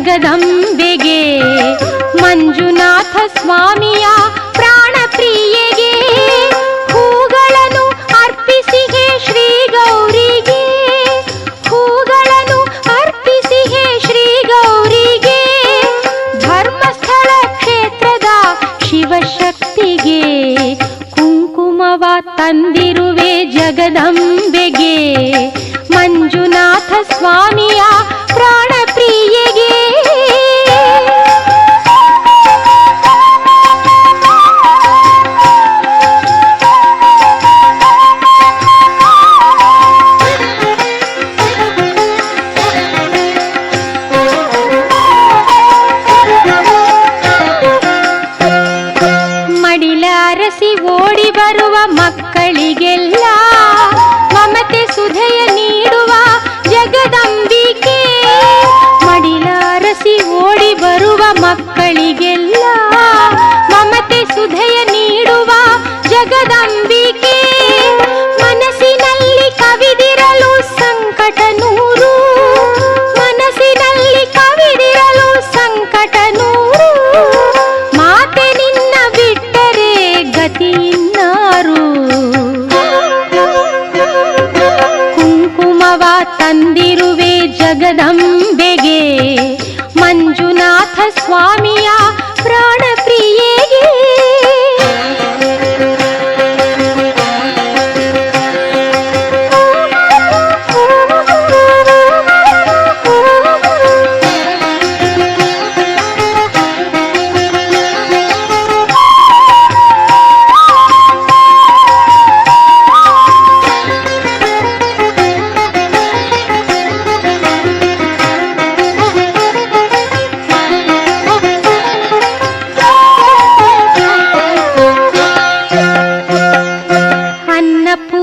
ಜಗದಂಬೆಗೆ, ಮಂಜುನಾಥ ಸ್ವಾಮಿಯ ಪ್ರಾಣಪ್ರಿಯೆಗೆ, ಹೂಗಳನ್ನು ಅರ್ಪಿಸಿ ಹೇ ಶ್ರೀ ಗೌರಿಗೆ ಹೂಗಳನ್ನು ಅರ್ಪಿಸಿ ಹೇ ಶ್ರೀ ಗೌರಿಗೆ ಧರ್ಮಸ್ಥಳ ಕ್ಷೇತ್ರದ ಶಿವಶಕ್ತಿಗೆ, ಕುಂಕುಮವ ತಂದಿರುವೆ ಜಗದಂಬೆಗೆ, ಮಂಜುನಾಥ ಸ್ವಾಮಿಯ ಸಂಕಟ ನೂರು ಮನಸ್ಸಿನಲ್ಲಿ ಕವಿದಿರಲು ಸಂಕಟ ನೂರು ಮಾತೆ ನಿನ್ನ ಬಿಟ್ಟರೆ ಗತಿಯಿನ್ನಾರು ಕುಂಕುಮವ ತಂದಿರುವೆ ಜಗದಂಬೆಗೆ ಮಂಜುನಾಥ ಸ್ವಾಮಿಯ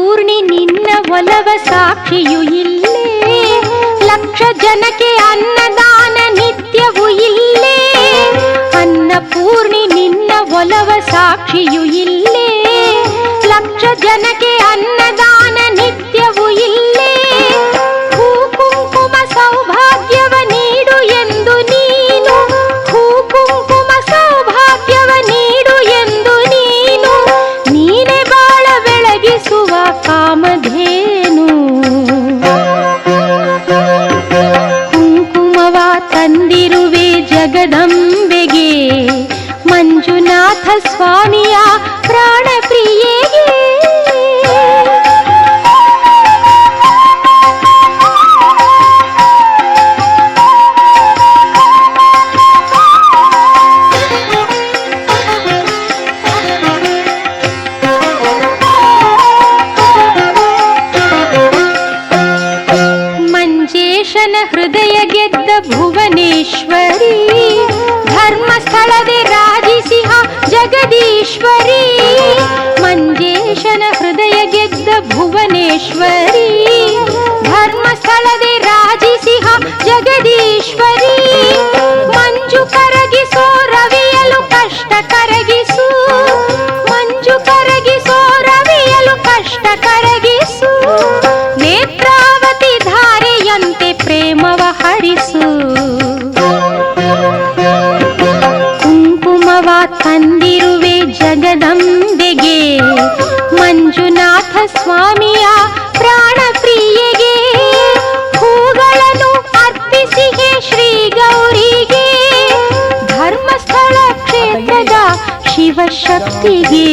ಅನ್ನಪೂರ್ಣಿ ನಿನ್ನ ಒಲವ ಸಾಕ್ಷಿಯು ಇಲ್ಲೇ. ಲಕ್ಷ ಜನಕ್ಕೆ ಅನ್ನದಾನ ನಿತ್ಯವು ಇಲ್ಲೇ. ಅನ್ನಪೂರ್ಣಿ ನಿನ್ನ ಒಲವ ಸಾಕ್ಷಿಯು ಇಲ್ಲೇ. ಲಕ್ಷ ಜನಕ್ಕೆ ಅನ್ನದಾನ ಮಂಜುನಾಥ ಸ್ವಾಮಿಯ ಪ್ರಾಣ ಪ್ರಿಯೆಗೆ ಮಂಜೇಶನ ಹೃದಯ ಗೆದ್ದ ಭುವನೇಶ್ವರಿ ಧರ್ಮಸ್ಥಳದೆ ರಾಜಿಸಿಹ ಜಗದೀಶ್ವರಿ ಮಂಜೇಶನ ಹೃದಯ ಗೆದ್ದ ಭುವನೇಶ್ವರಿ ಧರ್ಮಸ್ಥಳದೆ ರಾಜಿಸಿಹ ಜಗದೀಶ್ವರಿ ಶಿವಶಕ್ತಿಗೆ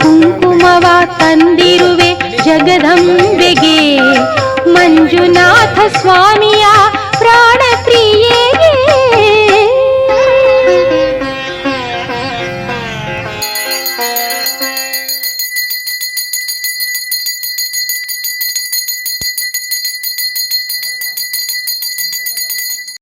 ಕುಂಕುಮವ ತಂದಿರುವೆ ಜಗದಂಬೆಗೆ ಮಂಜುನಾಥ ಸ್ವಾಮಿ